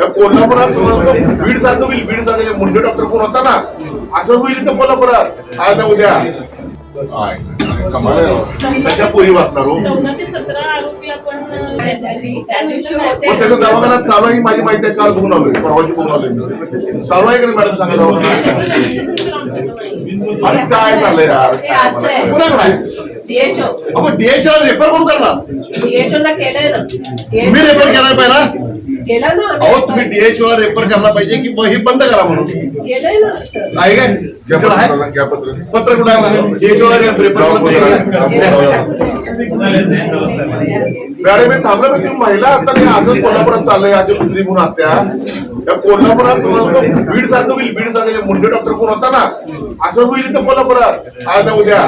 त्या कोल्हापुरात बीड सारखं होईल. बीड सारखं मुंडे डॉक्टर कोण होता ना असं होईल इथं कोल्हापुरात. आज उद्या. कशा पोरी वाचणार हो. त्याचा दवाखाना चालू आहे माझी माहिती आहे काल बघून आलोय. परवाची बघून आलोय चालू आहे का मॅडम सांगा दवाखाना अरे काय झालंय यार? आहे. डीएचओ आपण डीएचआर रेफर कोण करणार? डीएचओ ला केलंय ना. तुम्ही रेफर करायला पाहिजे ना केलं ना. अहो तुम्ही डीएचओ ला रेफर करायला पाहिजे की मग हे बंद करा म्हणून. केलंय ना सर. आहे काय? पेपर आहे? पत्र कुठं आहे? डीएचओ ला मॅडम मी थांबलं महिला आता नाही असं कोल्हापुरात चाललंय. आज दुसरी म्हणून हत्या. त्या कोल्हापुरात बीड सारखं होईल. बीड सारखं मुंडे डॉक्टर कोण होता ना? असं होईल इथं कोल्हापुरात. आज ना उद्या.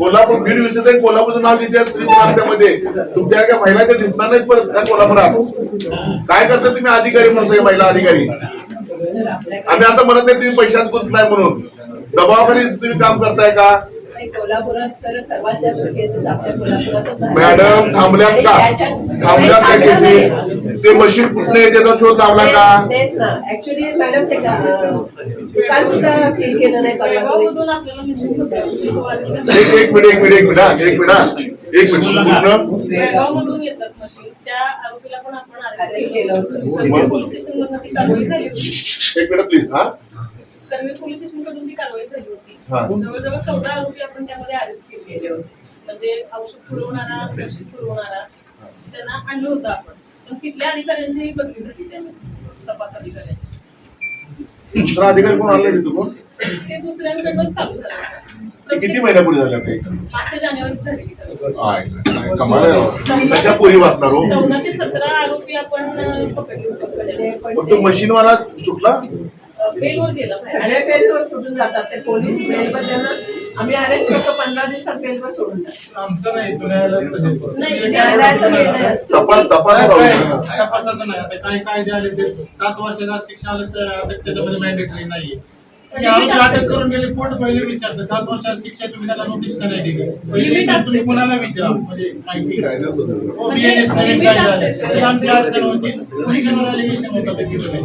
कोल्हापूर बीड विषय कोल्हापूरचं नाव घेते स्त्री प्रांतामध्ये तुमच्या काय महिला त्या दिसणार नाहीत परत त्या कोल्हापुरात. काय करता तुम्ही अधिकारी म्हणून सगळे महिला अधिकारी? आम्ही असं म्हणत नाही तुम्ही पैशात गुंतलाय म्हणून. दबावाखाली तुम्ही काम करताय का? कोल्हापुरात सर सर्वात जास्त केसेस आपल्या कोल्हापुरातच आहेत. मॅडम थांबल्यात का त्याच्यात- थांबल्यात का. केसी ते मशीन कुठले त्याचा शोध लावला का ते- तेच ना ऍक्च्युली मॅडम ते का- अं, दुकान सुद्धा सील केलं नाही परवा तुम्ही. बेळगावमधून आपल्याला मिशनचं प्रयत्न वाढलं. एक एक मिनिट एक मिनिट एक मिनिट हा, एक मिनिट हा. एक मिनिट पूर्ण बेळगावमधून येतात मशीन त्या आरोपीला पण आपण Arrest अरेस्ट केलं होतं. करवीर पोलीस स्टेशन मधून ती कारवाई झाली होती एक मिनिट प्लीज हा पोलीस स्टेशनकडून ती कारवाई झाली होती. जवळजवळ चौदा आरोपी आपण त्यामध्ये अरेस्ट केले होते. म्हणजे औषध पुरवणारा औषध पुरवणारा त्यांना आणलं होतं आपण. पण तिथल्या अधिकाऱ्यांची बदली झाली त्यामध्ये तपास अधिकाऱ्यांची. दुसरा अधिकारी कोण आला नाही तुम्ही ते दुसऱ्यांकडून चालू झालं. किती महिन्यापूर्वी झालं ते मागच्या जानेवारीत हो? चौदा ते सतरा आरोपी आपण पकडले होते मशीनवाला सुटला? बेलवर गेला. बेलवर सोडून जातात ते पोलीस बेलवर त्यांना. आम्ही अरेस्ट करतो पंधरा दिवसात बेलवर सोडून आमचं नाही तो न्यायालयाचं हे करतो. नाही, न्यायालयाचा निर्णय असतो तपास तपास साहेब, राहू काय- दे ना. तपासाचं नाही. आता काय कायदे आले ते? सात वर्षाला शिक्षा आलं तर आता त्याच्यामध्ये मॅन्डेटरी नाहीये. आरोपी अटक करून गेले कोर्ट पहिले विचारतं सात वर्षात शिक्षा तुम्ही त्याला नोटीस का नाही दिली? पहिली Limit असते. तुम्ही कुणाला विचारा म्हणजे माहिती काय नाही बदललं. हो, म्हणजे BNS नवीन limit काय असते. झालं ही आमची अडचण होती. पोलिसांवर अलिगेशन होतं ते दिलं नाही